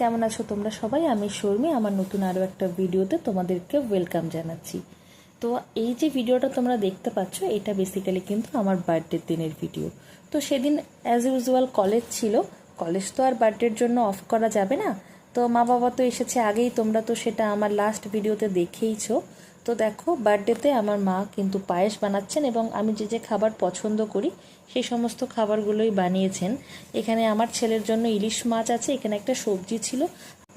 কেমন আছো তোমরা সবাই? আমি শর্মি, আমার নতুন আরও একটা ভিডিওতে তোমাদেরকে ওয়েলকাম জানাচ্ছি। তো এই যে ভিডিওটা তোমরা দেখতে পাচ্ছ, এটা বেসিক্যালি কিন্তু আমার বার্থডের দিনের ভিডিও তো সেদিন অ্যাজ ইউজুয়াল কলেজ ছিল। কলেজ তো আর বার্থডের জন্য অফ করা যাবে না। তো মা বাবা তো এসেছে আগেই, তোমরা তো সেটা আমার লাস্ট ভিডিওতে দেখেইছো। তো দেখো বার্থডেতে আমার মা কিন্তু পায়েস বানাচ্ছেন এবং আমি যে যে খাবার পছন্দ করি, সেই সমস্ত খাবারগুলোই বানিয়েছেন। এখানে আমার ছেলের জন্য ইলিশ মাছ আছে, এখানে একটা সবজি ছিল।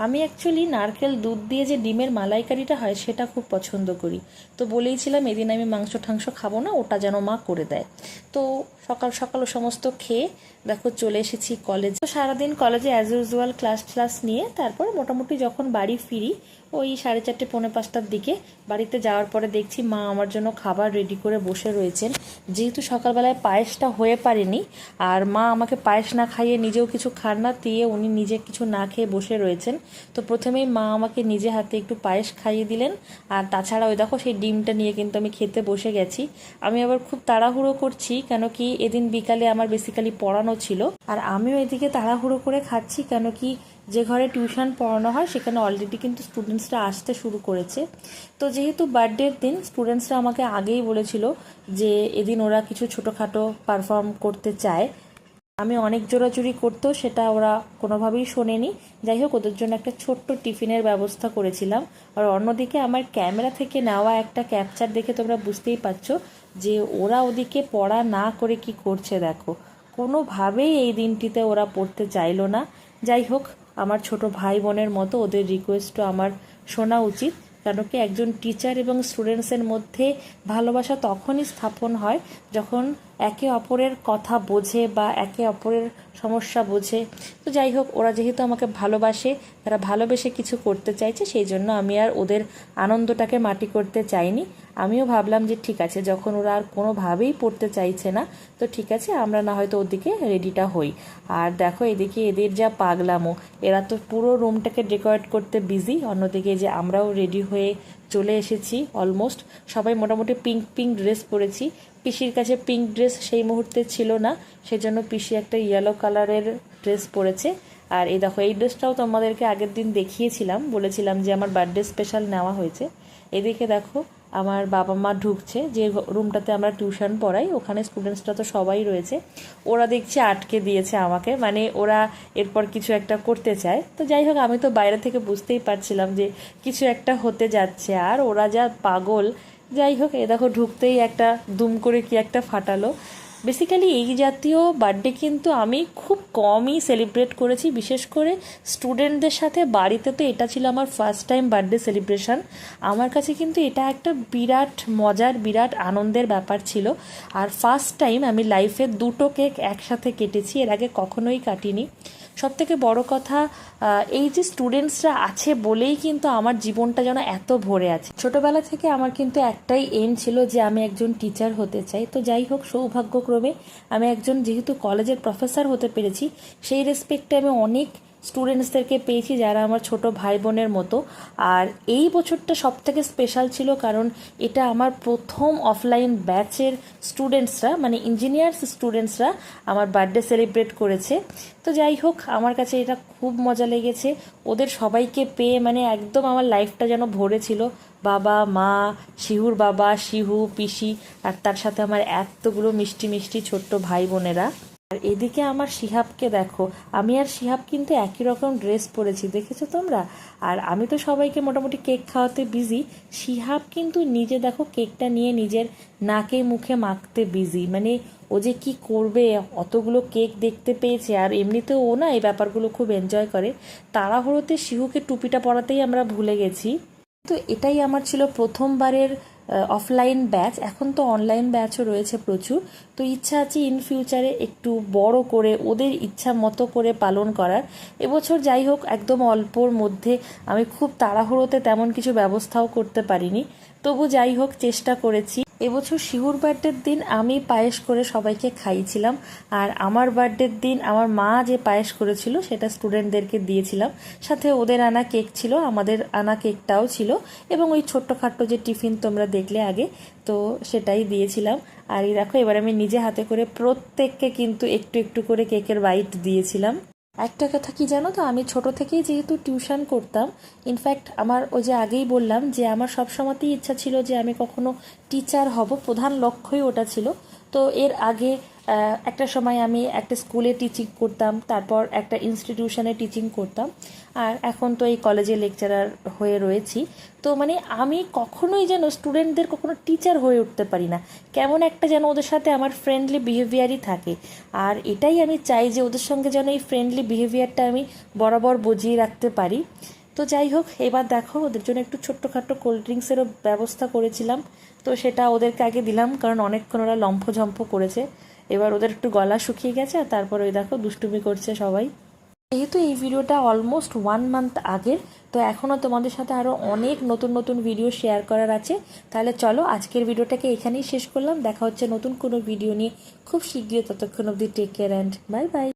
আমি অ্যাকচুয়ালি নারকেল দুধ দিয়ে যে ডিমের মালাইকারিটা হয়, সেটা খুব পছন্দ করি। তো বলেইছিলাম, এদিন আমি মাংস ঠাংস খাব না, ওটা যেন মা করে দেয়। তো সকাল সকাল সমস্ত খেয়ে দেখো চলে এসেছি কলেজ তো সারাদিন কলেজে অ্যাজ ইউজুয়াল ক্লাস ক্লাস নিয়ে তারপর মোটামুটি যখন বাড়ি ফিরি, ওই সাড়ে চারটে, পৌনে পাঁচটার দিকে বাড়িতে যাওয়ার পরে দেখছি মা আমার জন্য খাবার রেডি করে বসে রয়েছেন। যেহেতু সকালবেলায় পায়েসটা হয়ে পারেনি, আর মা আমাকে পায়েস না খাইয়ে নিজেও কিছু খান না, দিয়ে উনি নিজে কিছু না খেয়ে বসে রয়েছেন। তো প্রথমেই মা আমাকে নিজে হাতে একটু পায়েস খাইয়ে দিলেন, আর তাছাড়া ওই দেখো সেই ডিমটা নিয়ে কিন্তু আমি খেতে বসে গেছি। আমি আবার খুব তাড়াহুড়ো করছি, কেন কি এদিন বিকালে আমার বেসিক্যালি পড়ানো ছিল। আর আমিও এদিকে তাড়াহুড়ো করে খাচ্ছি, কেন কি যে ঘরে টিউশন পড়ানো হয়, সেখানে অলরেডি কিন্তু স্টুডেন্টসরা আসতে শুরু করেছে। তো যেহেতু বার্থডের দিন স্টুডেন্টসরা আমাকে আগেই বলেছিল যে এদিন ওরা কিছু ছোটোখাটো পারফর্ম করতে চায়। আমি অনেক জোরাজুরি করতেও সেটা ওরা কোনোভাবেই শোনেনি। যাই হোক, ওদের জন্য একটা ছোট্ট টিফিনের ব্যবস্থা করেছিলাম। আর অন্যদিকে আমার ক্যামেরা থেকে নেওয়া একটা ক্যাপচার দেখে তোমরা বুঝতেই পারছ যে ওরা ওদিকে পড়া না করে কি করছে, দেখো। কোনোভাবেই এই দিনটিতে ওরা পড়তে চাইলো না। যাই হোক, আমার ছোট ভাই বোনের মতো ওদের রিকোয়েস্টও আমার শোনা উচিত। কেন কি একজন টিচার এবং স্টুডেন্টসের মধ্যে ভালোবাসা তখনই স্থাপন হয় যখন একে অপরের কথা বোঝে বা একে অপরের সমস্যা বোঝে। তো যাই হোক, ওরা যেহেতু আমাকে ভালোবাসে, তারা ভালোবেসে কিছু করতে চাইছে, সেই জন্য আমি আর ওদের আনন্দটাকে মাটি করতে চাইনি। আমিও ভাবলাম যে ঠিক আছে, যখন ওরা আর কোনোভাবেই পড়তে চাইছে না, তো ঠিক আছে, আমরা না হয়তো ওদিকে রেডিটা হই। আর দেখো এদিকে এদের যা পাগলামো, এরা তো পুরো রুমটাকে ডেকোরেট করতে বিজি অন্যদিকে যে আমরাও রেডি হয়ে চলে এসেছি অলমোস্ট সবাই মোটামুটি পিঙ্ক পিঙ্ক ড্রেস পরেছি। পিসির কাছে পিঙ্ক ড্রেস সেই মুহূর্তে ছিল না, সেজন্য পিসি একটা ইয়েলো কালারের ড্রেস পরেছে। আর এই দেখো, এই ড্রেসটাও তোমাদেরকে আগের দিন দেখিয়েছিলাম, বলেছিলাম যে আমার বার্থডে স্পেশাল নেওয়া হয়েছে। এদিকে দেখো আমার বাবা মা ঢুকছে, যে রুমটাতে আমরা টিউশন পড়াই, ওখানে স্টুডেন্টসরা তো সবাই রয়েছে। ওরা দেখছি আটকে দিয়েছে আমাকে মানে ওরা এরপর কিছু একটা করতে চায়। তো যাই হোক, আমি তো বাইরে থেকে বুঝতেই পারছিলাম যে কিছু একটা হতে যাচ্ছে, আর ওরা যা পাগল। যাই হোক, এ দেখো ঢুকতেই একটা দুম করে কি একটা ফাটালো। বেসিক্যালি এই জাতীয় বার্থডে কিন্তু আমি খুব কমই সেলিব্রেট করেছি। বিশেষ করে স্টুডেন্টদের সাথে বাড়িতে তো এটা ছিল আমার ফার্স্ট টাইম বার্থডে সেলিব্রেশন আমার কাছে কিন্তু এটা একটা বিরাট মজার, বিরাট আনন্দের ব্যাপার ছিল। আর ফার্স্ট টাইম আমি লাইফে দুটো কেক একসাথে কেটেছি, এর আগে কখনোই কাটিনি। সব থেকে বড় কথা এই যে স্টুডেন্টসরা আছে বলেই কিন্তু আমার জীবনটা যেন এত ভরে আছে। ছোটবেলা থেকে আমার কিন্তু একটাই এম ছিল যে আমি একজন টিচার হতে চাই। তো যাই হোক সৌভাগ্যক্রমে আমি একজন যেহেতু কলেজের প্রফেসর হতে পেরেছি সেই রেসপেক্টে আমি অনেক স্টুডেন্টসদেরকে পেয়েছি যারা আমার ছোট ভাই বোনের মতো। আর এই বছরটা সব থেকে স্পেশাল ছিল কারণ এটা আমার প্রথম অফলাইন ব্যাচের স্টুডেন্টসরা মানে ইঞ্জিনিয়ার্স স্টুডেন্টসরা আমার বার্থডে সেলিব্রেট করেছে। তো যাই হোক, আমার কাছে এটা খুব মজা লেগেছে। ওদের সবাইকে পেয়ে মানে একদম আমার লাইফটা যেন ভরে ছিল। বাবা, মা, শিহুর বাবা, শিহু, পিসি, আর তার সাথে আমার এতগুলো মিষ্টি মিষ্টি ছোট্ট ভাই বোনেরা আর এদিকে আমার শিহাবকে দেখো, আমি আর শিহাব কিন্তু একই রকম ড্রেস পরেছি, দেখেছ তোমরা? আর আমি তো সবাইকে মোটামুটি কেক খাওয়াতে বিজি শিহাব কিন্তু নিজে দেখো কেকটা নিয়ে নিজের নাকে মুখে মাখতে বিজি মানে ও যে কি করবে, অতগুলো কেক দেখতে পেয়েছে, আর এমনিতেও ও না এই ব্যাপারগুলো খুব এনজয় করে। তাড়াহুড়োতে শিহুকে টুপিটা পরাতেই আমরা ভুলে গেছি। তো এটাই আমার ছিল প্রথমবারের অফলাইন ব্যাচ এখন তো অনলাইন ব্যাচও রয়েছে প্রচুর। তো ইচ্ছা আছে ইন ফিউচারে একটু বড় করে, ওদের ইচ্ছা মতো করে পালন করার। এবছর যাই হোক, একদম অল্পর মধ্যে আমি খুব তাড়াহুড়োতে তেমন কিছু ব্যবস্থাও করতে পারিনি। তবু যাই হোক, চেষ্টা করেছি। এবছর শিহুর বার্থডের দিন আমি পায়েস করে সবাইকে খাইয়েছিলাম, আর আমার বার্থডের দিন আমার মা যে পায়েস করেছিল সেটা স্টুডেন্টদেরকে দিয়েছিলাম। সাথে ওদের আনা কেক ছিল, আমাদের আনা কেকটাও ছিল, এবং ওই ছোট্টখাট্ট যে টিফিন তোমরা দেখলে আগে, তো সেটাই দিয়েছিলাম। আর এই দেখো, এবার আমি নিজে হাতে করে প্রত্যেককে কিন্তু একটু একটু করে কেকের বাইট দিয়েছিলাম। একটা কথা কি জানো তো? আমি ছোট থেকেই যেহেতু টিউশন করতাম ইনফ্যাক্ট আমার ওই যে আগেই বললাম যে আমার সবসময়তেই ইচ্ছা ছিল যে আমি কখনো টিচার হব। প্রধান লক্ষ্যই ওটা ছিল। তো এর আগে একটা সময় আমি একটা স্কুলে টিচিং করতাম, তারপর একটা ইনস্টিটিউশনে টিচিং করতাম, আর এখন তো এই কলেজে লেকচারার হয়ে রয়েছি। তো মানে আমি কখনোই যেন স্টুডেন্টদের কখনো টিচার হয়ে উঠতে পারি না। কেমন একটা যেন ওদের সাথে আমার ফ্রেন্ডলি বিহেভিয়ারই থাকে। আর এটাই আমি চাই যে ওদের সঙ্গে যেন এই ফ্রেন্ডলি বিহেভিয়ারটা আমি বরাবর বজিয়ে রাখতে পারি। তো যাই হোক, এবার দেখো ওদের জন্য একটু ছোট্টখাট্টো কোল্ড ড্রিঙ্কসেরও ব্যবস্থা করেছিলাম। তো সেটা ওদেরকে আগে দিলাম, কারণ অনেকক্ষণ ওরা লম্ফঝম্প করেছে। এবার ওদের একটু গলা শুকিয়ে গেছে, আর তারপর ওই দেখো দুষ্টুমি করছে সবাই। যেহেতু এই ভিডিওটা অলমোস্ট ওয়ান মান্থ আগের, তো এখনও তোমাদের সাথে আরও অনেক নতুন নতুন ভিডিও শেয়ার করার আছে। তাহলে চলো আজকের ভিডিওটাকে এখানেই শেষ করলাম। দেখা হচ্ছে নতুন কোনো ভিডিও নিয়ে। খুব শীঘ্রই ততক্ষণ অবধি take care and bye bye